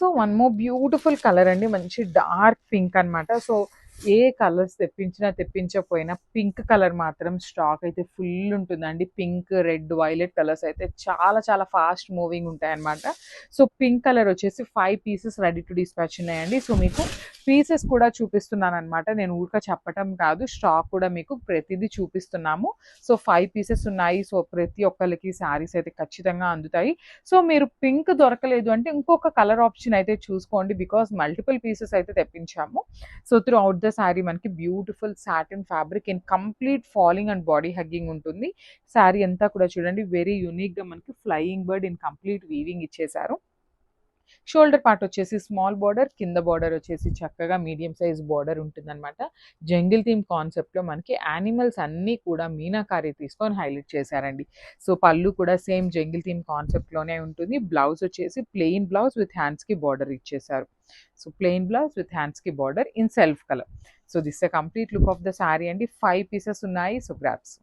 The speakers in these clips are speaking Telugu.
So one more beautiful colour అండి. మంచి డార్క్ పింక్ అన్నమాట. సో ఏ కలర్స్ తెప్పించినా తెప్పించకపోయినా పింక్ కలర్ మాత్రం స్టాక్ అయితే ఫుల్ ఉంటుందండి. పింక్ రెడ్ వైలెట్ కలర్స్ అయితే చాలా చాలా ఫాస్ట్ మూవింగ్ ఉంటాయి అన్నమాట సో పింక్ కలర్ వచ్చేసి five pieces ready to dispatch ఉన్నాయండి. సో మీకు పీసెస్ కూడా చూపిస్తున్నాను అనమాట నేను ఊరిక చెప్పటం కాదు. స్టాక్ కూడా మీకు ప్రతిదీ చూపిస్తున్నాము. సో ఫైవ్ పీసెస్ ఉన్నాయి. సో ప్రతి ఒక్కరికి శారీస్ అయితే ఖచ్చితంగా అందుతాయి. సో మీరు పింక్ దొరకలేదు అంటే ఇంకొక కలర్ ఆప్షన్ అయితే చూసుకోండి. బికాస్ మల్టిపుల్ పీసెస్ అయితే తెప్పించాము. So throughout the sari మనకి beautiful satin fabric in complete falling and body hugging ఉంటుంది. శారీ అంతా కూడా చూడండి వెరీ యూనిక్గా మనకి flying bird in complete weaving ఇచ్చేసారు షోల్డర్ పార్ట్ వచ్చేసి స్మాల్ బార్డర్ కింద బార్డర్ వచ్చేసి చక్కగా మీడియం సైజ్ బార్డర్ ఉంటుందన్నమాట. జంగిల్ థీమ్ కాన్సెప్ట్లో మనకి యానిమల్స్ అన్నీ కూడా మీనాకారి తీసుకొని హైలైట్ చేశారండి. సో పళ్ళు కూడా సేమ్ జంగిల్ థీమ్ కాన్సెప్ట్లోనే ఉంటుంది. బ్లౌజ్ వచ్చేసి ప్లెయిన్ బ్లౌజ్ విత్ హ్యాండ్స్కి బార్డర్ ఇచ్చేసారు సో ప్లెయిన్ బ్లౌజ్ విత్ హ్యాండ్స్కి border in self colour. So this the complete look of the sari అండి. ఫైవ్ పీసెస్ ఉన్నాయి. So grabs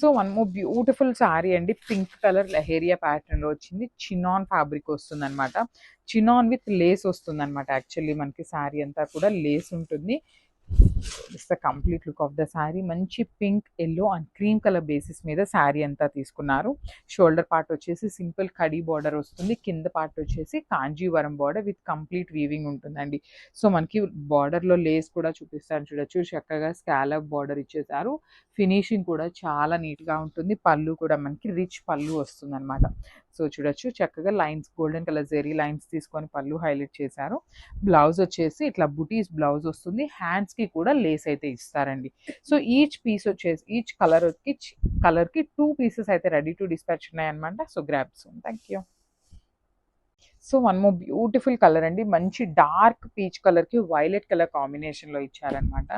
so one more beautiful sari అండి. పింక్ కలర్ లహేరియా ప్యాటర్న్లో వచ్చింది. చినాన్ ఫ్యాబ్రిక్ వస్తుంది అనమాట చినాన్ విత్ లేస్ వస్తుంది అనమాట యాక్చువల్లీ మనకి శారీ అంతా కూడా లేస్ ఉంటుంది. It's the complete look of the sari మంచి pink yellow and cream colour basis మీద శారీ అంతా తీసుకున్నారు. షోల్డర్ పార్ట్ వచ్చేసి సింపుల్ కడీ బార్డర్ వస్తుంది. కింద పార్ట్ వచ్చేసి Kanjeevaram border with complete weaving ఉంటుందండి. సో మనకి బార్డర్లో లేస్ కూడా చూపిస్తారు చూడొచ్చు. చక్కగా స్కాలప్ బార్డర్ ఇచ్చేసారు ఫినిషింగ్ కూడా చాలా నీట్గా ఉంటుంది. పళ్ళు కూడా మనకి రిచ్ పళ్ళు వస్తుంది అనమాట సో చూడొచ్చు. చక్కగా lines golden colour zari lines తీసుకొని పళ్ళు హైలైట్ చేశారు. బ్లౌజ్ వచ్చేసి ఇట్లా బుటీస్ బ్లౌజ్ వస్తుంది. హ్యాండ్స్కి కూడా లేస్ అయితే ఇస్తారండి. సో ఈచ్ పీస్ వచ్చేసి ఈచ్ కలర్కి కలర్కి టూ పీసెస్ అయితే రెడీ టు డిస్పాచ్ ఉన్నాయన్నమాట. So grabs thank you. So one more beautiful colour అండి. మంచి డార్క్ పీచ్ కలర్కి వైలెట్ కలర్ కాంబినేషన్లో ఇచ్చారనమాట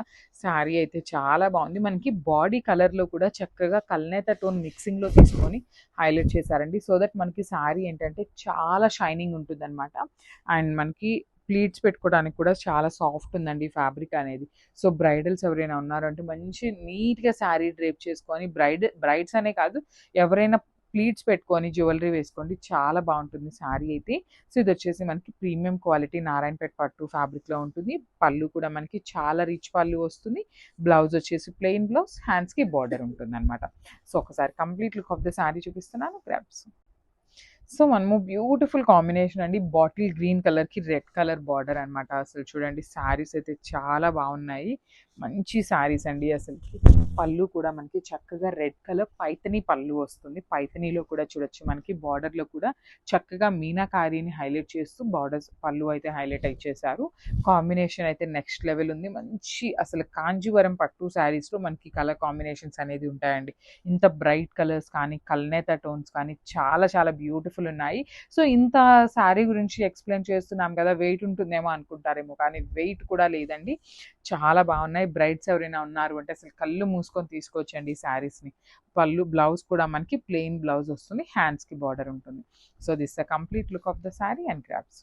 శారీ అయితే చాలా బాగుంది. మనకి బాడీ కలర్లో కూడా చక్కగా కల్నేత టోన్ మిక్సింగ్లో తీసుకొని హైలైట్ చేశారండి. సో దట్ మనకి శారీ ఏంటంటే చాలా షైనింగ్ ఉంటుందన్నమాట. అండ్ మనకి ప్లీట్స్ పెట్టుకోవడానికి కూడా చాలా సాఫ్ట్ ఉందండి ఫ్యాబ్రిక్ అనేది. సో బ్రైడల్స్ ఎవరైనా ఉన్నారంటే మంచి నీట్గా శారీ డ్రేప్ చేసుకొని బ్రైడ్ బ్రైడ్స్ అనే కాదు ఎవరైనా ప్లీట్స్ పెట్టుకొని జ్యువెలరీ వేసుకోండి. చాలా బాగుంటుంది శారీ అయితే. సో ఇది వచ్చేసి మనకి ప్రీమియం క్వాలిటీ నారాయణపేట పట్టు ఫ్యాబ్రిక్లో ఉంటుంది. పళ్ళు కూడా మనకి చాలా రిచ్ పళ్ళు వస్తుంది. బ్లౌజ్ వచ్చేసి ప్లెయిన్ బ్లౌజ్ హ్యాండ్స్కి బార్డర్ ఉంటుంది అనమాట సో ఒకసారి complete look of the sari చూపిస్తున్నాను. గ్రాప్స్ సో మనము బ్యూటిఫుల్ కాంబినేషన్ అండి. బాటిల్ గ్రీన్ కలర్కి రెడ్ కలర్ బార్డర్ అనమాట అసలు చూడండి శారీస్ అయితే చాలా బాగున్నాయి. మంచి శారీస్ అండి అసలు పళ్ళు కూడా మనకి చక్కగా రెడ్ కలర్ పైతని పళ్ళు వస్తుంది. పైతనీలో కూడా చూడొచ్చు. మనకి బార్డర్లో కూడా చక్కగా మీనాకారీని హైలైట్ చేస్తూ బార్డర్స్ పళ్ళు అయితే హైలైట్ ఇచ్చేసారు కాంబినేషన్ అయితే నెక్స్ట్ లెవెల్ ఉంది. మంచి అసలు కాంజీవరం పట్టు శారీస్లో మనకి కలర్ కాంబినేషన్స్ అనేది ఉంటాయండి. ఇంత బ్రైట్ కలర్స్ కానీ కల్నేత టోన్స్ కానీ చాలా చాలా బ్యూటిఫుల్ ఉన్నాయి. సో ఇంత శారీ గురించి ఎక్స్ప్లెయిన్ చేస్తున్నాం కదా వెయిట్ ఉంటుందేమో అనుకుంటారేమో కానీ వెయిట్ కూడా లేదండి. చాలా బాగున్నాయి. బ్రైట్స్ ఎవరైనా ఉన్నారు అంటే అసలు కళ్ళు మూసుకొని తీసుకోవచ్చండి ఈ శారీస్ని. పళ్ళు బ్లౌజ్ కూడా మనకి ప్లెయిన్ బ్లౌజ్ వస్తుంది హ్యాండ్స్కి బార్డర్ ఉంటుంది. So this the complete look of the sari and grabs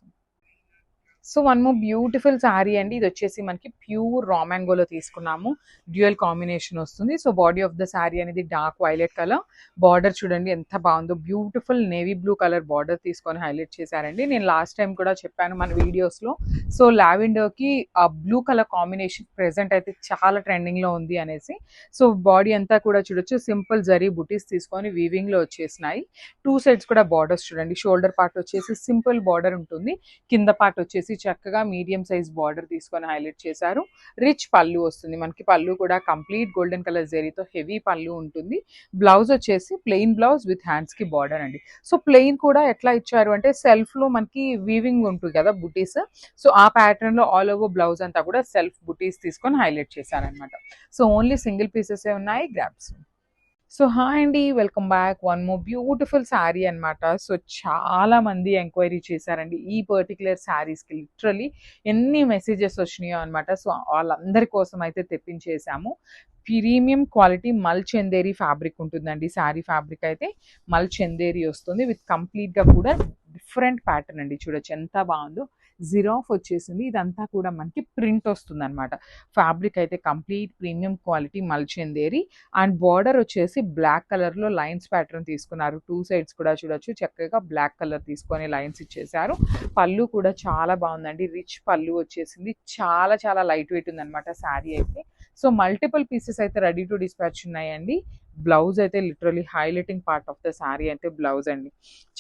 so one more beautiful sari అండి. ఇది వచ్చేసి మనకి ప్యూర్ రామాంగోలో తీసుకున్నాము. డ్యూయల్ కాంబినేషన్ వస్తుంది. So body of the sari అనేది డార్క్ వైలెట్ కలర్. బార్డర్ చూడండి ఎంత బాగుందో. Beautiful navy blue colour border తీసుకొని హైలైట్ చేశారండి. నేను లాస్ట్ టైం కూడా చెప్పాను మన వీడియోస్లో. సో లావెండర్కి ఆ బ్లూ కలర్ కాంబినేషన్ ప్రెసెంట్ అయితే చాలా ట్రెండింగ్లో ఉంది అనేసి. సో బాడీ అంతా కూడా చూడొచ్చు. సింపుల్ జరీ బుటీస్ తీసుకొని వీవింగ్లో వచ్చేసినాయి. టూ సైడ్స్ కూడా బార్డర్స్ చూడండి. షోల్డర్ పార్ట్ వచ్చేసి సింపుల్ బార్డర్ ఉంటుంది. కింద పార్ట్ వచ్చేసి చక్కగా మీడియం సైజ్ బార్డర్ తీసుకొని హైలైట్ చేశారు. రిచ్ పళ్ళు వస్తుంది. మనకి పళ్ళు కూడా కంప్లీట్ గోల్డెన్ కలర్ జెరీతో హెవీ పళ్ళు ఉంటుంది. బ్లౌజ్ వచ్చేసి ప్లెయిన్ బ్లౌజ్ విత్ హ్యాండ్స్కి బార్డర్ అండి. సో ప్లెయిన్ కూడా ఎట్లా ఇచ్చారు అంటే సెల్ఫ్లో మనకి వీవింగ్ ఉంటుంది కదా బుటీస్. సో ఆ ప్యాటర్న్లో ఆల్ ఓవర్ బ్లౌజ్ అంతా కూడా సెల్ఫ్ బుటీస్ తీసుకొని హైలైట్ చేశారనమాట సో ఓన్లీ సింగిల్ పీసెస్ ఉన్నాయి? గ్రాప్స్. సో హాయ్ అండి. Welcome back. One more beautiful sari అనమాట సో చాలా మంది ఎంక్వైరీ చేశారండి ఈ పర్టికులర్ శారీస్కి. లిటరలీ ఎన్ని మెసేజెస్ వచ్చినాయో అనమాట సో వాళ్ళందరి కోసం అయితే తెప్పించేసాము ప్రీమియం క్వాలిటీ మల్ చందేరి ఫ్యాబ్రిక్ ఉంటుందండి. శారీ ఫ్యాబ్రిక్ అయితే మల్ చందేరి వస్తుంది. విత్ కంప్లీట్గా కూడా డిఫరెంట్ ప్యాటర్న్ అండి. చూడొచ్చు ఎంత బాగుందో. జిరాఫ్ వచ్చేసింది. ఇదంతా కూడా మనకి ప్రింట్ వస్తుంది అనమాట ఫ్యాబ్రిక్ అయితే కంప్లీట్ ప్రీమియం క్వాలిటీ మల్చెందేరి. అండ్ బార్డర్ వచ్చేసి బ్లాక్ కలర్లో లైన్స్ ప్యాటర్న్ తీసుకున్నారు. టూ సైడ్స్ కూడా చూడొచ్చు. చక్కగా బ్లాక్ కలర్ తీసుకొని లైన్స్ ఇచ్చేసారు పళ్ళు కూడా చాలా బాగుందండి. రిచ్ పళ్ళు వచ్చేసింది. చాలా చాలా లైట్ వెయిట్ ఉందన్నమాట శారీ అయితే. సో మల్టిపుల్ పీసెస్ అయితే రెడీ టు డిస్పాచ్ ఉన్నాయండి. బ్లౌజ్ అయితే literally highlighting part of the sari అయితే బ్లౌజ్ అండి.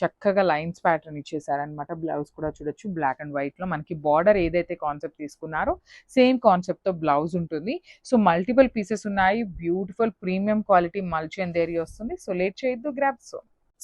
చక్కగా లైన్స్ ప్యాటర్న్ ఇచ్చేసారనమాట బ్లౌజ్ కూడా చూడొచ్చు. బ్లాక్ అండ్ వైట్లో మనకి బార్డర్ ఏదైతే కాన్సెప్ట్ తీసుకున్నారో సేమ్ కాన్సెప్ట్తో బ్లౌజ్ ఉంటుంది. సో మల్టిపుల్ పీసెస్ ఉన్నాయి. బ్యూటిఫుల్ ప్రీమియం క్వాలిటీ మల్చి అండ్ వస్తుంది. సో లేట్ చేయొద్దు. Grabs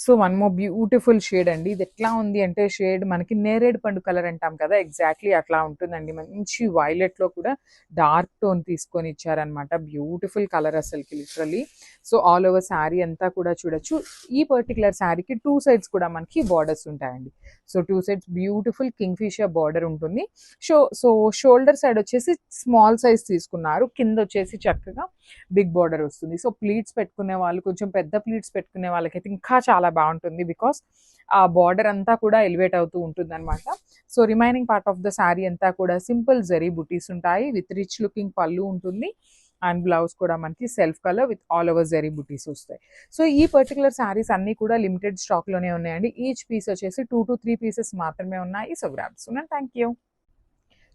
so one more beautiful shade అండి. ఇది ఎట్లా ఉంది అంటే షేడ్ మనకి నేరేడు పండు కలర్ అంటాం కదా ఎగ్జాక్ట్లీ అట్లా ఉంటుందండి. మంచి వైలెట్లో కూడా డార్క్ టోన్ తీసుకొని ఇచ్చారనమాట బ్యూటిఫుల్ కలర్ అసలుకి literally so all over sari అంతా కూడా చూడొచ్చు. ఈ పర్టికులర్ శారీకి టూ సైడ్స్ కూడా మనకి బార్డర్స్ ఉంటాయండి. So two sides beautiful kingfisher border ఉంటుంది. సో సో షోల్డర్ సైడ్ వచ్చేసి స్మాల్ సైజ్ తీసుకున్నారు. కింద వచ్చేసి చక్కగా బిగ్ బార్డర్ వస్తుంది. సో ప్లీట్స్ పెట్టుకునే వాళ్ళు కొంచెం పెద్ద ప్లీట్స్ పెట్టుకునే వాళ్ళకైతే ఇంకా చాలా బాగుంటుంది బికాస్ ఆ బార్డర్ అంతా కూడా ఎలివేట్ అవుతూ ఉంటుంది అనమాట so remaining part of the sari అంతా కూడా సింపుల్ జరీ బుటీస్ ఉంటాయి. విత్ రిచ్ లుకింగ్ పళ్ళు ఉంటుంది. అండ్ బ్లౌజ్ కూడా మనకి self colour with all over zari బుటీస్ వస్తాయి. సో ఈ పర్టికులర్ శారీస్ అన్ని కూడా లిమిటెడ్ స్టాక్లోనే ఉన్నాయండి. ఈచ్ పీస్ వచ్చేసి టూ టు త్రీ పీసెస్ మాత్రమే ఉన్నాయి. సో గ్రాప్స్ ఉన్నాను thank you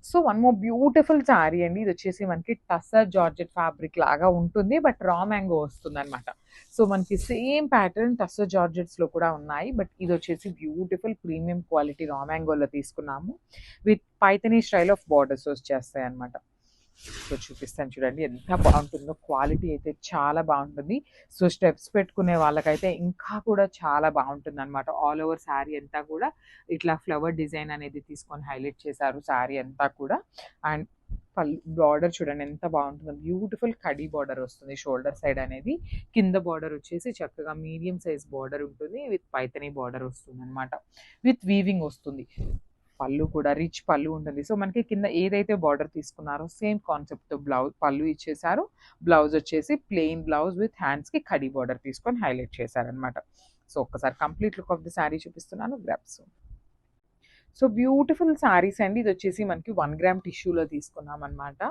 so one more beautiful sari అండి. ఇది వచ్చేసి మనకి టస్సర్ జార్జెట్ ఫ్యాబ్రిక్ లాగా ఉంటుంది. బట్ రా మ్యాంగో వస్తుంది అనమాట సో మనకి సేమ్ ప్యాటర్న్ టస్సర్ జార్జెట్స్లో కూడా ఉన్నాయి. బట్ ఇది వచ్చేసి బ్యూటిఫుల్ ప్రీమియం క్వాలిటీ రా మ్యాంగోలో తీసుకున్నాము. With Paithani style of borders వచ్చేస్తాయి అనమాట సో చూపిస్తాను చూడండి. ఎంత బాగుంటుందో క్వాలిటీ అయితే చాలా బాగుంటుంది. సో స్టెప్స్ పెట్టుకునే వాళ్ళకైతే ఇంకా కూడా చాలా బాగుంటుంది అనమాట ఆల్ ఓవర్ శారీ అంతా కూడా ఇట్లా ఫ్లవర్ డిజైన్ అనేది తీసుకొని హైలైట్ చేశారు శారీ అంతా కూడా. అండ్ పల్ బార్డర్ చూడండి ఎంత బాగుంటుందో. బ్యూటిఫుల్ కడీ బార్డర్ వస్తుంది షోల్డర్ సైడ్ అనేది. కింద బార్డర్ వచ్చేసి చక్కగా మీడియం సైజ్ బార్డర్ ఉంటుంది. విత్ పైతనీ బార్డర్ వస్తుంది అనమాట విత్ వీవింగ్ వస్తుంది. పళ్ళు కూడా రిచ్ పళ్ళు ఉంటుంది సో మనకి కింద ఏదైతే బార్డర్ తీసుకున్నారో సేమ్ కాన్సెప్ట్ బ్లౌజ్ పళ్ళు ఇచ్చేసారు. బ్లౌజ్ వచ్చేసి ప్లెయిన్ బ్లౌజ్ విత్ హ్యాండ్స్కి కడి బార్డర్ తీసుకొని హైలైట్ చేశారనమాట సో ఒక్కసారి complete look of the saree చూపిస్తున్నాను. గ్రాప్స్ సో బ్యూటిఫుల్ శారీస్ అండి. ఇది వచ్చేసి మనకి వన్ గ్రామ్ టిష్యూలో తీసుకున్నాం అనమాట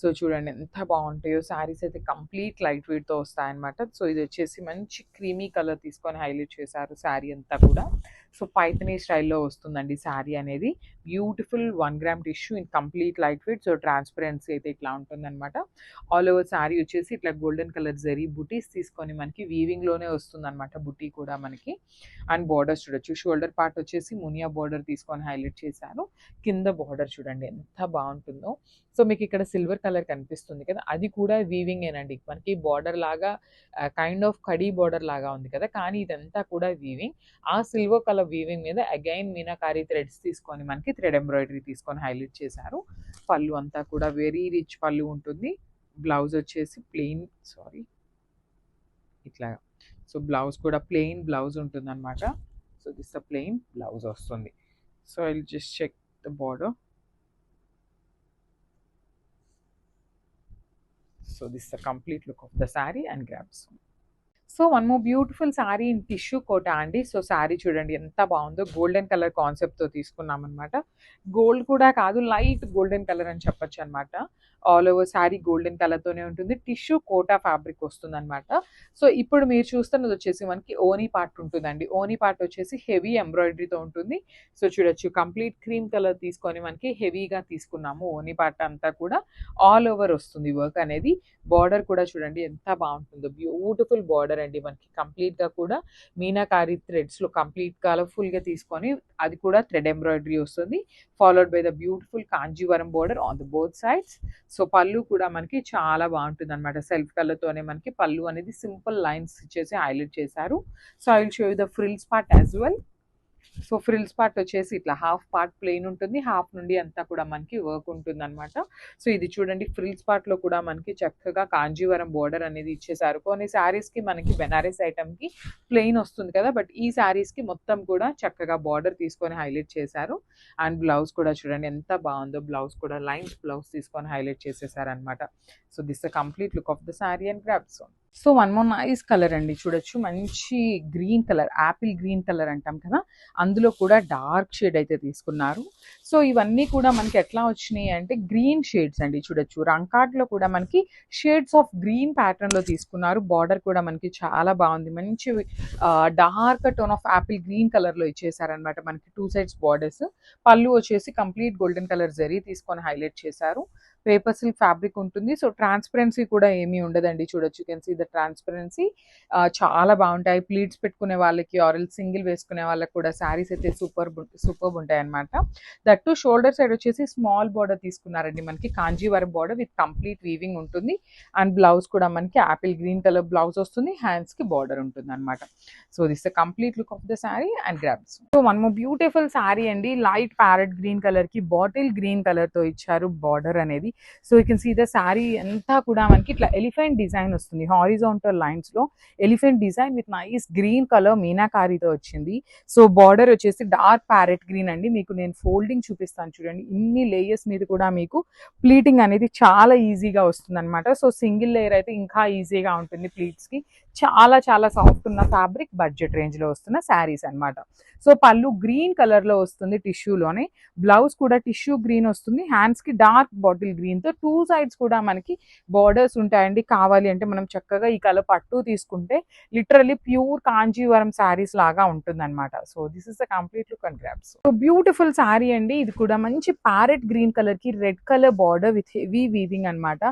సో చూడండి ఎంత బాగుంటాయో. శారీస్ అయితే కంప్లీట్ లైట్ వెయిట్తో వస్తాయన్నమాట. సో ఇది వచ్చేసి మంచి క్రీమీ కలర్ తీసుకొని హైలైట్ చేశారు శారీ అంతా కూడా. సో పైతనీ స్టైల్లో వస్తుందండి శారీ అనేది. Beautiful one gram tissue in complete light weight so transparency అయితే ఇట్లా ఉంటుందన్నమాట. ఆల్ ఓవర్ శారీ వచ్చేసి ఇట్లా గోల్డెన్ కలర్ జరీ బుటీస్ తీసుకొని మనకి వీవింగ్లోనే వస్తుందన్నమాట బుటీ కూడా మనకి. అండ్ బార్డర్స్ చూడొచ్చు. షోల్డర్ పార్ట్ వచ్చేసి మునియా బార్డర్ తీసుకొని హైలైట్ చేశాను కింద బార్డర్ చూడండి ఎంత బాగుంటుందో. సో మీకు ఇక్కడ సిల్వర్ కలర్ కనిపిస్తుంది కదా. అది కూడా వీవింగ్ ఏనండి. మనకి బార్డర్ లాగా కైండ్ ఆఫ్ కడీ బార్డర్ లాగా ఉంది కదా. కానీ ఇదంతా కూడా వీవింగ్ ఆ సిల్వర్ కలర్ వీవింగ్ మీద అగైన్ మీనాకారి థ్రెడ్స్ తీసుకొని మనకి థ్రెడ్ ఎంబ్రాయిడరీ తీసుకొని హైలైట్ చేశారు. పళ్ళు అంతా కూడా వెరీ రిచ్ పళ్ళు ఉంటుంది. బ్లౌజ్ వచ్చేసి ప్లెయిన్ సారీ ఇట్లా. సో బ్లౌజ్ కూడా ప్లెయిన్ బ్లౌజ్ ఉంటుంది అనమాట so this the plain blouse వస్తుంది. So I just check the border. So this the complete look of the saree and grabs. So one more beautiful saree in tissue Kota అండి. సో శారీ చూడండి ఎంత బాగుందో. గోల్డెన్ కలర్ కాన్సెప్ట్తో తీసుకున్నాం అనమాట గోల్డ్ కూడా కాదు లైట్ గోల్డెన్ కలర్ అని చెప్పొచ్చు అనమాట ఆల్ ఓవర్ శారీ గోల్డెన్ కలర్తోనే ఉంటుంది. టిష్యూ కోటా ఫ్యాబ్రిక్ వస్తుంది అనమాట సో ఇప్పుడు మీరు చూస్తున్నది వచ్చేసి మనకి ఓనీ పార్ట్ ఉంటుందండి. ఓనీ పార్ట్ వచ్చేసి హెవీ ఎంబ్రాయిడరీతో ఉంటుంది. సో చూడొచ్చు. కంప్లీట్ క్రీమ్ కలర్ తీసుకొని మనకి హెవీగా తీసుకున్నాము ఓనీ పార్ట్ అంతా కూడా. ఆల్ ఓవర్ వస్తుంది వర్క్ అనేది. బార్డర్ కూడా చూడండి ఎంత బాగుంటుందో. బ్యూటిఫుల్ బార్డర్ అండి మనకి. కంప్లీట్గా కూడా మీనాకారి థ్రెడ్స్లో కంప్లీట్ కలర్ఫుల్గా తీసుకొని అది కూడా థ్రెడ్ ఎంబ్రాయిడరీ వస్తుంది. Followed by the beautiful Kanjeevaram border on the both sides. So pallu కూడా మనకి చాలా బాగుంటుంది అనమాట సెల్ఫ్ కలర్తోనే మనకి పళ్ళు అనేది సింపుల్ లైన్స్ ఇచ్చేసి హైలైట్ చేశారు. So I will show the frills part as well. So frills part వచ్చేసి ఇట్లా హాఫ్ పార్ట్ ప్లెయిన్ ఉంటుంది. హాఫ్ నుండి అంతా కూడా మనకి వర్క్ ఉంటుంది అనమాట సో ఇది చూడండి. ఫ్రిల్స్ పార్ట్లో కూడా మనకి చక్కగా కాంజీవరం బోర్డర్ అనేది ఇచ్చేసారు కొన్ని శారీస్కి మనకి బెనారస్ ఐటమ్కి ప్లెయిన్ వస్తుంది కదా! బట్ ఈ శారీస్కి మొత్తం కూడా చక్కగా బార్డర్ తీసుకొని హైలైట్ చేశారు. అండ్ బ్లౌజ్ కూడా చూడండి. ఎంత బాగుందో బ్లౌజ్ కూడా. లైన్స్ బ్లౌజ్ తీసుకొని హైలైట్ చేసేసారు అనమాట so this the complete look of the saree and grabs so one more nice colour అండి చూడొచ్చు. మంచి green colour apple green colour అంటాం కదా. అందులో కూడా డార్క్ షేడ్ అయితే తీసుకున్నారు. సో ఇవన్నీ కూడా మనకి ఎట్లా వచ్చినాయి అంటే గ్రీన్ షేడ్స్ అండి. చూడొచ్చు. రంకాట్లో కూడా మనకి షేడ్స్ ఆఫ్ గ్రీన్ ప్యాటర్న్లో తీసుకున్నారు. బార్డర్ కూడా మనకి చాలా బాగుంది. మంచి dark tone of apple green కలర్లో ఇచ్చేసారనమాట మనకి టూ సైడ్స్ బార్డర్స్ పళ్ళు వచ్చేసి కంప్లీట్ గోల్డెన్ కలర్ జరీ తీసుకొని హైలైట్ చేశారు. పేపర్ సిల్క్ ఫ్యాబ్రిక్ ఉంటుంది. సో ట్రాన్స్పరెన్సీ కూడా ఏమీ ఉండదండి. చూడొచ్చు. కెన్ సీ ద ట్రాన్స్పరెన్సీ చాలా బాగుంటాయి. ప్లీట్స్ పెట్టుకునే వాళ్ళకి ఆరల్ సింగిల్ వేసుకునే వాళ్ళకి కూడా శారీస్ అయితే సూపర్ సూపర్ ఉంటాయి అనమాట దట్ టు షోల్డర్ సైడ్ వచ్చేసి స్మాల్ బార్డర్ తీసుకున్నారండి మనకి. Kanjeevaram border with complete weaving ఉంటుంది. అండ్ బ్లౌజ్ కూడా మనకి యాపిల్ గ్రీన్ కలర్ బ్లౌజ్ వస్తుంది. హ్యాండ్స్కి బార్డర్ ఉంటుంది అనమాట so this the complete look of the saree and grabs. So one more beautiful saree అండి. లైట్ ప్యారెట్ గ్రీన్ కలర్కి బాటిల్ గ్రీన్ కలర్తో ఇచ్చారు బార్డర్ అనేది. So you can see the saree అంతా కూడా మనకి ఇట్లా ఎలిఫెంట్ డిజైన్ వస్తుంది. హారిజాంటల్ లైన్స్లో elephant design with nice green colour మీనాకారీతో వచ్చింది. సో బార్డర్ వచ్చేసి డార్క్ ప్యారెట్ గ్రీన్ అండి. మీకు నేను ఫోల్డింగ్ చూపిస్తాను చూడండి. ఇన్ని లేయర్స్ మీద కూడా మీకు ప్లీటింగ్ అనేది చాలా ఈజీగా వస్తుంది అనమాట సో సింగిల్ లేయర్ అయితే ఇంకా ఈజీగా ఉంటుంది ప్లీట్స్కి. చాలా చాలా సాఫ్ట్ ఉన్న ఫ్యాబ్రిక్ బడ్జెట్ రేంజ్లో వస్తున్న శారీస్ అన్నమాట. సో పళ్ళు గ్రీన్ కలర్లో వస్తుంది టిష్యూలోనే బ్లౌజ్ కూడా టిష్యూ గ్రీన్ వస్తుంది. హ్యాండ్స్కి డార్క్ బాటిల్ గ్రీన్తో టూ సైడ్స్ కూడా మనకి బార్డర్స్ ఉంటాయండి. కావాలి అంటే మనం చక్కగా ఈ కలర్ పట్టు తీసుకుంటే లిటరలీ ప్యూర్ కాంజీవరం శారీస్ లాగా ఉంటుంది అనమాట so this is the complete look and grabs so beautiful saree అండి. ఇది కూడా మంచి ప్యారెట్ గ్రీన్ కలర్కి red colour border with heavy weaving అన్నమాట.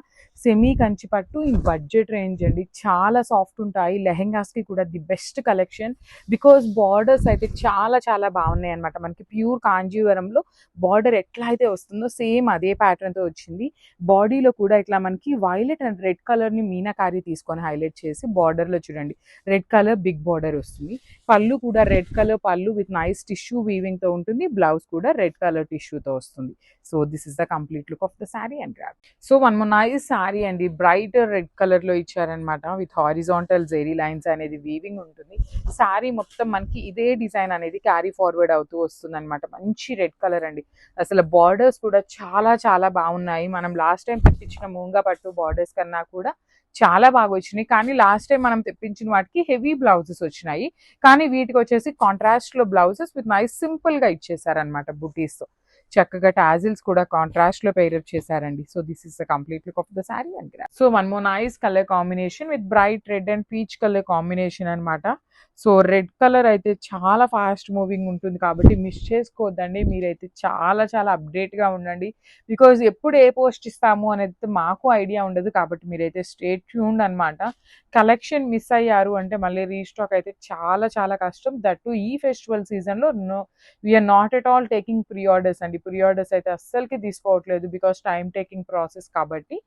Semi Kanchi pattu in budget range అండి. చాలా సాఫ్ట్ ఉంటాయి. లెహెంగాస్కి కూడా the best collection. Because borders అయితే చాలా చాలా బాగున్నాయి అనమాట మనకి ప్యూర్ కాంజీవరంలో బార్డర్ ఎట్లా అయితే వస్తుందో సేమ్ అదే ప్యాటర్న్తో వచ్చింది. బాడీలో కూడా ఇట్లా మనకి వైలెట్ అండ్ రెడ్ కలర్ని మీనాకారి తీసుకొని హైలైట్ చేసి బార్డర్లో చూడండి. రెడ్ కలర్ బిగ్ బార్డర్ వస్తుంది. పళ్ళు కూడా red colour pallu with nice tissue వీవింగ్తో ఉంటుంది. బ్లౌజ్ కూడా రెడ్ కలర్ టిష్యూతో వస్తుంది. So this is the complete look of the saree and wrap so one more nice saree అండి బ్రైట్ రెడ్ కలర్లో ఇచ్చారనమాట విత్ హారిజాంటల్ జెరీ లైన్స్ అనేది వీవింగ్ ఉంటుంది. శారీ మొత్తం మనకి ఇదే డిజైన్ అనేది క్యారీ ఫార్వర్డ్ అవుతూ వస్తుంది అనమాట మంచి రెడ్ కలర్ అండి. అసలు బార్డర్స్ కూడా చాలా చాలా బాగున్నాయి. మనం లాస్ట్ టైం తెప్పించిన మూంగా పట్టు బార్డర్స్ కన్నా కూడా చాలా బాగా వచ్చినాయి. కానీ లాస్ట్ టైం మనం తెప్పించిన వాటికి హెవీ బ్లౌజెస్ వచ్చినాయి. కానీ వీటికి వచ్చేసి కాంట్రాస్ట్లో బ్లౌజెస్ విత్ నైస్ సింపుల్గా ఇచ్చేసారనమాట బుటీస్తో. చక్కగా టాజిల్స్ కూడా కాంట్రాస్ట్లో పేరప్ చేశారండి. So this is the complete look of the saree and so one more nice colour combination with bright red and peach colour combination అన్నమాట. సో రెడ్ కలర్ అయితే చాలా ఫాస్ట్ మూవింగ్ ఉంటుంది కాబట్టి మిస్ చేసుకోవద్దండి. మీరైతే చాలా చాలా అప్డేట్గా గా ఉండండి. బికాజ్ ఎప్పుడు ఏ పోస్ట్ ఇస్తాము అనేది మాకు ఐడియా ఉండదు కాబట్టి మీరైతే స్టేట్ ట్యూన్డ్ అనమాట కలెక్షన్ మిస్ అయ్యారు అంటే మళ్ళీ రీస్టాక్ అయితే చాలా చాలా కష్టం. దట్టు ఈ ఫెస్టివల్ సీజన్లో no we are not at all taking pre orders అండి. ప్రీ ఆర్డర్స్ అయితే అస్సలకి తీసుకోవట్లేదు బికాస్ టైం టేకింగ్ ప్రాసెస్ కాబట్టి.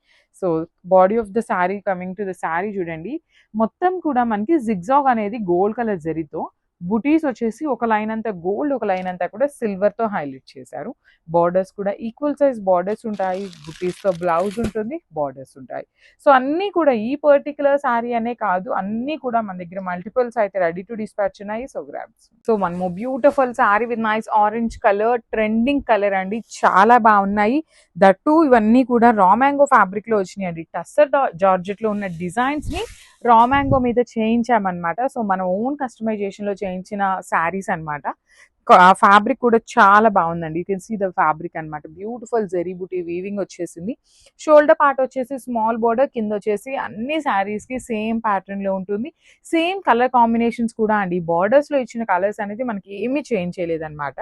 So body of the saree coming to the saree చూడండి. మొత్తం కూడా మనకి జిగ్జాగ్ అనేది గోల్డ్ కలర్ జరీతో బుటీస్ వచ్చేసి ఒక లైన్ అంతా గోల్డ్ ఒక లైన్ అంతా కూడా సిల్వర్తో హైలైట్ చేశారు. బార్డర్స్ కూడా ఈక్వల్ సైజ్ బార్డర్స్ ఉంటాయి. బుటీస్తో బ్లౌజ్ ఉంటుంది బార్డర్స్ ఉంటాయి. సో అన్నీ కూడా ఈ పర్టికులర్ శారీ అనే కాదు. అన్నీ కూడా మన దగ్గర మల్టిపుల్స్ అయితే రెడీ టు డిస్పాచ్ ఉన్నాయి. So grabs. So one beautiful saree with nice orange colour trending colour అండి. చాలా బాగున్నాయి. దట్టు ఇవన్నీ కూడా రా మ్యాంగో ఫ్యాబ్రిక్లో వచ్చినాయి అండి టస్సర్ జార్జెట్లో ఉన్న డిజైన్స్ని రా మ్యాంగో మీద చేయించామన్నమాట. సో మన ఓన్ కస్టమైజేషన్లో చేయించిన శారీస్ అన్నమాట. ఫ్యాబ్రిక్ కూడా చాలా బాగుందండి. You can see the fabric అన్నమాట. బ్యూటిఫుల్ జెరీ బుటీ వీవింగ్ వచ్చేసింది. షోల్డర్ పార్ట్ వచ్చేసి స్మాల్ బోర్డర్ కింద వచ్చేసి అన్ని శారీస్కి సేమ్ ప్యాటర్న్లో ఉంటుంది. సేమ్ కలర్ కాంబినేషన్స్ కూడా అండి. బార్డర్స్లో ఇచ్చిన కలర్స్ అనేది మనకి ఏమీ చేంజ్ చేయలేదన్నమాట.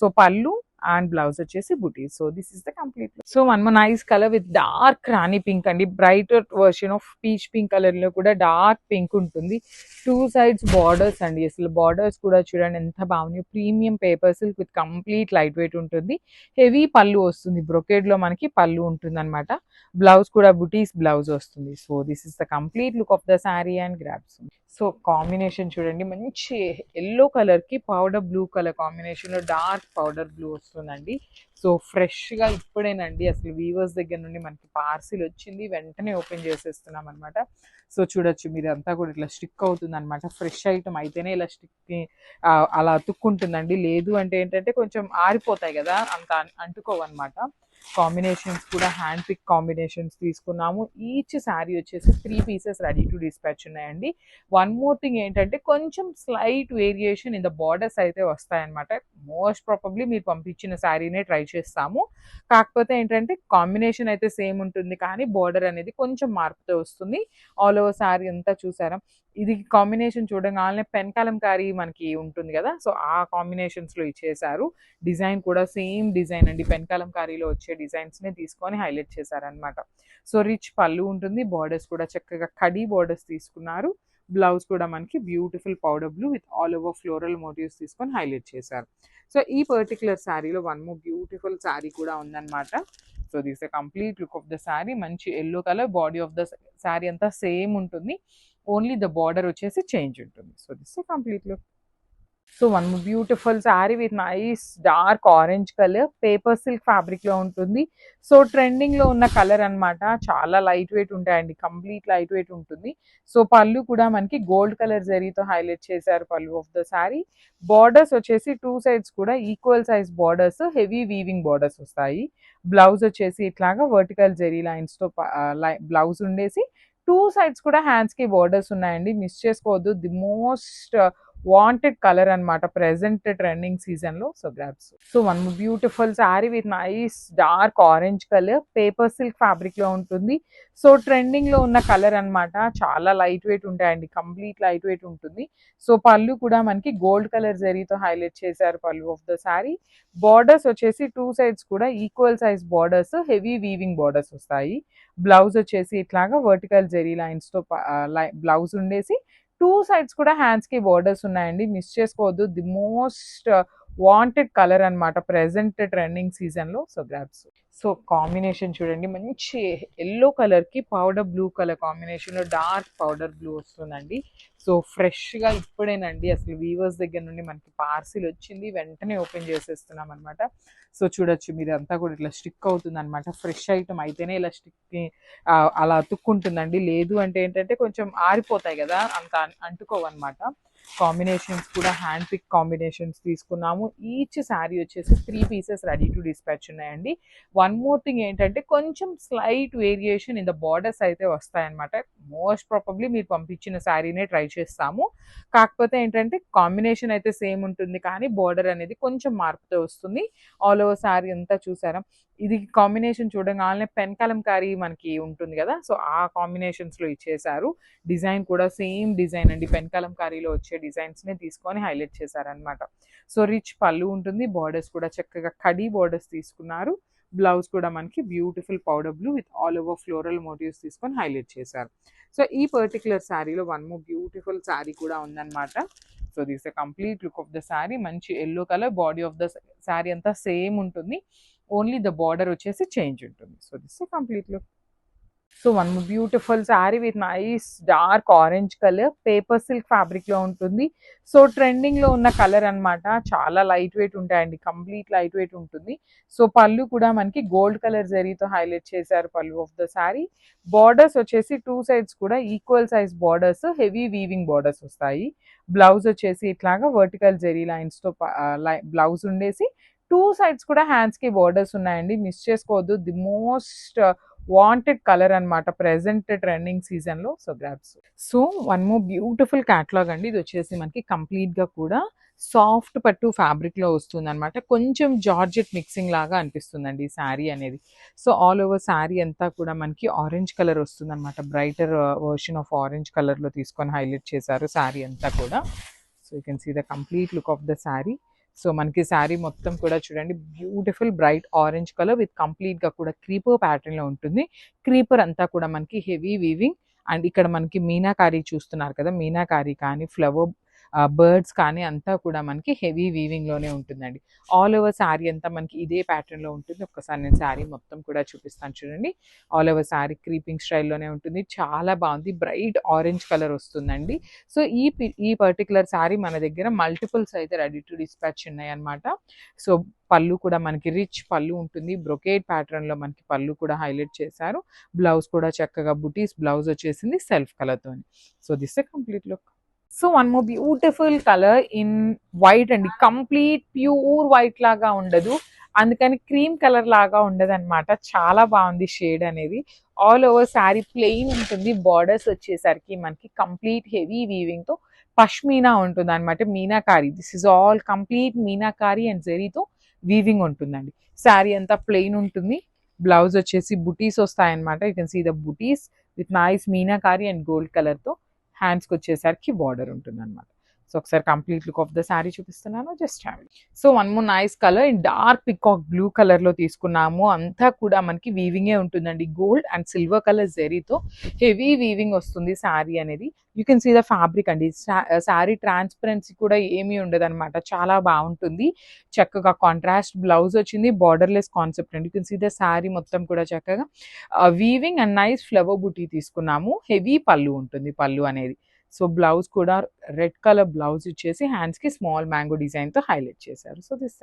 సో పళ్ళు అండ్ బ్లౌజ్ వచ్చేసి buti so this is the complete so one more nice colour with dark rani pink అండి. Bright version of peach pink కలర్లో కూడా డార్క్ పింక్ ఉంటుంది. టూ సైడ్స్ బార్డర్స్ అండి. అసలు బార్డర్స్ కూడా చూడండి ఎంత బాగున్నాయి. Premium paper silk with complete light weight ఉంటుంది. హెవీ పళ్ళు వస్తుంది. బ్రొకేడ్లో మనకి పళ్ళు ఉంటుంది అనమాట బ్లౌజ్ కూడా బుటీస్ బ్లౌజ్ వస్తుంది. So this is the complete look of the saree and grabs so combination చూడండి. మంచి ఎల్లో కలర్కి పౌడర్ బ్లూ కలర్ కాంబినేషన్లో డార్క్ పౌడర్ బ్లూ వస్తుందండి. సో ఫ్రెష్గా ఇప్పుడేనండి. అసలు వీవర్స్ దగ్గర నుండి మనకి పార్సిల్ వచ్చింది. వెంటనే ఓపెన్ చేసేస్తున్నాం అనమాట సో చూడొచ్చు. మీరు అంతా కూడా ఇట్లా స్టిక్ అవుతుంది అనమాట ఫ్రెష్ ఐటమ్ అయితేనే ఇలా స్టిక్ అలా అతుక్కుంటుందండి. లేదు అంటే ఏంటంటే కొంచెం ఆరిపోతాయి కదా. అంత అంటుకోవన్నమాట. కాంబినేషన్స్ కూడా హ్యాండ్ పిక్ కాంబినేషన్స్ తీసుకున్నాము. ఈచ్ శారీ వచ్చేసి three pieces ready to dispatch ఉన్నాయండి. వన్ మోర్ థింగ్ ఏంటంటే కొంచెం slight variation in the borders అయితే వస్తాయన్నమాట. మోస్ట్ ప్రాబబ్లీ మీరు పంపించిన శారీనే ట్రై చేస్తాము. కాకపోతే ఏంటంటే కాంబినేషన్ అయితే సేమ్ ఉంటుంది కానీ బార్డర్ అనేది కొంచెం మార్పుతో వస్తుంది. ఆల్ ఓవర్ శారీ అంతా చూసారా? ఇది కాంబినేషన్ చూడగానే పెన్ కలంకారీ మనకి ఉంటుంది కదా. సో ఆ కాంబినేషన్స్లో ఇచ్చేసారు డిజైన్ కూడా సేమ్ డిజైన్ అండి. పెన్ కలంకారీలో వచ్చే డిజైన్స్ నే తీసుకొని హైలైట్ చేశారనమాట సో రిచ్ పళ్ళు ఉంటుంది బార్డర్స్ కూడా చక్కగా కడీ బార్డర్స్ తీసుకున్నారు. బ్లౌజ్ కూడా మనకి beautiful powder blue with all over floral motifs తీసుకొని హైలైట్ చేశారు. సో ఈ పర్టికులర్ శారీలో వన్ మోర్ బ్యూటిఫుల్ శారీ కూడా ఉందన్నమాట. So this complete look of the sari మంచి yellow colour body of the sari అంతా సేమ్ ఉంటుంది. ఓన్లీ ద బార్డర్ వచ్చేసి చేంజ్ ఉంటుంది. So this complete look so one beautiful sari with nice dark orange colour paper silk ఫ్యాబ్రిక్లో ఉంటుంది. సో ట్రెండింగ్లో ఉన్న కలర్ అన్నమాట. చాలా లైట్ వెయిట్ ఉంటాయండి. కంప్లీట్ లైట్ వెయిట్ ఉంటుంది. సో పళ్ళు కూడా మనకి గోల్డ్ కలర్ జరీతో హైలైట్ చేశారు పళ్ళు ఆఫ్ ద శారీ. బార్డర్స్ వచ్చేసి టూ సైడ్స్ కూడా equal size borders heavy weaving borders వస్తాయి. బ్లౌజ్ వచ్చేసి ఇట్లాగా వర్టికల్ జెరీ లైన్స్తో బ్లౌజ్ ఉండేసి టూ సైడ్స్ కూడా హ్యాండ్స్కి బార్డర్స్ ఉన్నాయండి. మిస్ చేసుకోవద్దు. ది మోస్ట్ వాంటెడ్ కలర్ అన్నమాట ప్రెసెంట్ ట్రెండింగ్ సీజన్లో. So grabs so one beautiful saree with nice dark orange colour paper silk ఫ్యాబ్రిక్లో ఉంటుంది. సో ట్రెండింగ్లో ఉన్న కలర్ అన్నమాట చాలా లైట్ వెయిట్ ఉంటాయండి కంప్లీట్ లైట్ వెయిట్ ఉంటుంది. సో పళ్ళు కూడా మనకి గోల్డ్ కలర్ జరీతో హైలైట్ చేశారు పళ్ళు ఆఫ్ ద శారీ బార్డర్స్ వచ్చేసి టూ సైడ్స్ కూడా equal size borders heavy weaving borders వస్తాయి. బ్లౌజ్ వచ్చేసి ఇట్లాగా వర్టికల్ జెరీ లైన్స్తో బ్లౌజ్ ఉండేసి టూ సైడ్స్ కూడా హ్యాండ్స్కి బార్డర్స్ ఉన్నాయండి. మిస్ చేసుకోవద్దు. The most uh, wanted colour అన్నమాట ప్రెసెంట్ ట్రెండింగ్ సీజన్లో. సో గ్రాప్స్ సో కాంబినేషన్ చూడండి. మంచి ఎల్లో కలర్కి పౌడర్ బ్లూ కలర్ కాంబినేషన్లో డార్క్ పౌడర్ బ్లూ వస్తుందండి. సో ఫ్రెష్గా ఇప్పుడేనండి. అసలు వీవర్స్ దగ్గర నుండి మనకి పార్సిల్ వచ్చింది. వెంటనే ఓపెన్ చేసేస్తున్నాం అనమాట సో చూడొచ్చు. మీరు అంతా కూడా ఇట్లా స్టిక్ అవుతుంది అనమాట ఫ్రెష్ ఐటమ్ అయితేనే ఇలా స్టిక్ అలా అతుక్కుంటుందండి. లేదు అంటే ఏంటంటే కొంచెం ఆరిపోతాయి కదా. అంత అంటుకోవన్నమాట. కాంబినేషన్స్ కూడా హ్యాండ్ పిక్ కాంబినేషన్స్ తీసుకున్నాము. ఈచ్ శారీ వచ్చేసి three pieces ready to dispatch ఉన్నాయండి. వన్ మోర్ థింగ్ ఏంటంటే కొంచెం slight variation in the borders అయితే వస్తాయన్నమాట. మోస్ట్ ప్రాబబ్లీ మీరు పంపించిన శారీనే ట్రై చేస్తాము. కాకపోతే ఏంటంటే కాంబినేషన్ అయితే సేమ్ ఉంటుంది కానీ బార్డర్ అనేది కొంచెం మార్పుతో వస్తుంది. ఆల్ ఓవర్ శారీ అంతా చూసారా? ఇది కాంబినేషన్ చూడగానే పెన్ కలంకారీ మనకి ఉంటుంది కదా సో ఆ కాంబినేషన్స్లో ఇచ్చేసారు డిజైన్ కూడా సేమ్ డిజైన్ అండి. పెన్ కలంకారీలో వచ్చే డిజైన్స్ని తీసుకొని హైలైట్ చేశారనమాట సో రిచ్ పళ్ళు ఉంటుంది బార్డర్స్ కూడా చక్కగా కడీ బార్డర్స్ తీసుకున్నారు. బ్లౌజ్ కూడా మనకి beautiful powder blue with all over floral motifs తీసుకొని హైలైట్ చేశారు. సో ఈ పర్టికులర్ శారీలో వన్ మోర్ బ్యూటిఫుల్ శారీ కూడా ఉందన్నమాట. So this complete look of the sari. మంచి yellow colour body of the sari అంతా సేమ్ ఉంటుంది. ఓన్లీ ద బార్డర్ వచ్చేసి చేంజ్ ఉంటుంది. So this complete look. So one beautiful sari with nice dark orange colour paper silk ఫ్యాబ్రిక్లో ఉంటుంది. సో ట్రెండింగ్లో ఉన్న కలర్ అన్నమాట. చాలా లైట్ వెయిట్ ఉంటాయండి. కంప్లీట్ లైట్ వెయిట్ ఉంటుంది. సో పళ్ళు కూడా మనకి గోల్డ్ కలర్ జరీతో హైలైట్ చేశారు పళ్ళు ఆఫ్ ద శారీ. బార్డర్స్ వచ్చేసి టూ సైడ్స్ కూడా equal size borders heavy weaving borders వస్తాయి. బ్లౌజ్ వచ్చేసి ఇట్లాగా వర్టికల్ జెరీ లైన్స్తో బ్లౌజ్ ఉండేసి టూ సైడ్స్ కూడా హ్యాండ్స్కి బార్డర్స్ ఉన్నాయండి. మిస్ చేసుకోవద్దు. ది మోస్ట్ వాంటెడ్ కలర్ అన్నమాట ప్రెసెంట్ ట్రెండింగ్ సీజన్లో so grabs so one more beautiful catalogue అండి. ఇది వచ్చేసి మనకి కంప్లీట్గా కూడా సాఫ్ట్ పట్టు ఫ్యాబ్రిక్లో వస్తుంది అనమాట కొంచెం జార్జెట్ మిక్సింగ్ లాగా అనిపిస్తుందండి ఈ శారీ అనేది. సో ఆల్ ఓవర్ శారీ అంతా కూడా మనకి ఆరెంజ్ కలర్ వస్తుంది అనమాట బ్రైటర్ వర్షన్ ఆఫ్ ఆరెంజ్ కలర్లో తీసుకొని హైలైట్ చేశారు శారీ అంతా కూడా. So you can see the complete look of the saree so మనకి శారీ మొత్తం కూడా చూడండి beautiful bright orange colour with కంప్లీట్గా కూడా క్రీపర్ ప్యాటర్న్లో ఉంటుంది. క్రీపర్ అంతా కూడా మనకి హెవీ వీవింగ్ అండ్ ఇక్కడ మనకి మీనాకారీ చూస్తున్నారు కదా మీనాకారీ కానీ ఫ్లవర్ బర్డ్స్ కానీ అంతా కూడా మనకి హెవీ వీవింగ్లోనే ఉంటుందండి. ఆల్ ఓవర్ శారీ అంతా మనకి ఇదే ప్యాటర్న్లో ఉంటుంది. ఒక్కసారి నేను శారీ మొత్తం కూడా చూపిస్తాను చూడండి. ఆల్ ఓవర్ శారీ క్రీపింగ్ స్టైల్లోనే ఉంటుంది. చాలా బాగుంది. బ్రైట్ ఆరెంజ్ కలర్ వస్తుందండి. సో ఈ ఈ పర్టికులర్ శారీ మన దగ్గర మల్టిపుల్స్ అయితే రెడీ టు డిస్పాచ్ ఉన్నాయన్నమాట. సో పళ్ళు కూడా మనకి రిచ్ పళ్ళు ఉంటుంది. బ్రొకేడ్ ప్యాటర్న్లో మనకి పళ్ళు కూడా హైలైట్ చేశారు. బ్లౌజ్ కూడా చక్కగా బుటీస్ బ్లౌజ్ వచ్చేసింది సెల్ఫ్ కలర్తో so this complete look so one more beautiful colour in white అండి. కంప్లీట్ ప్యూర్ వైట్ లాగా ఉండదు. అందుకని క్రీమ్ కలర్ లాగా ఉండదన్నమాట. చాలా బాగుంది షేడ్ అనేది. ఆల్ ఓవర్ శారీ ప్లెయిన్ ఉంటుంది. బార్డర్స్ వచ్చేసరికి మనకి కంప్లీట్ హెవీ వీవింగ్తో పష్మీనా ఉంటుంది అనమాట meenakari. This is all complete meenakari and జరీతో వీవింగ్ ఉంటుందండి. శారీ అంతా ప్లెయిన్ ఉంటుంది. బ్లౌజ్ వచ్చేసి బుటీస్ వస్తాయన్నమాట. You can see the butis with nice meenakari and gold కలర్తో హ్యాండ్స్కి వచ్చేసరికి బార్డర్ ఉంటుంది అనమాట సో ఒకసారి complete look of the sari చూపిస్తున్నాను. Just hand so one more nice colour in dark peacock blue కలర్లో తీసుకున్నాము. అంతా కూడా మనకి వీవింగే ఉంటుందండి. గోల్డ్ అండ్ సిల్వర్ కలర్ జెరీతో హెవీ వీవింగ్ వస్తుంది శారీ అనేది. You can see the fabric అండి. శారీ ట్రాన్స్పరెన్సీ కూడా ఏమీ ఉండదు అనమాట చాలా బాగుంటుంది. చక్కగా కాంట్రాస్ట్ బ్లౌజ్ వచ్చింది. బార్డర్లెస్ కాన్సెప్ట్ అండి. You can see the sari మొత్తం కూడా చక్కగా. వీవింగ్ అండ్ నైస్ ఫ్లవర్ బుటీ తీసుకున్నాము. హెవీ పళ్ళు ఉంటుంది పళ్ళు అనేది. సో బ్లౌజ్ కూడా రెడ్ కలర్ బ్లౌజ్ ఇచ్చేసి హ్యాండ్స్కి స్మాల్ మ్యాంగో డిజైన్తో హైలైట్ చేశారు. So this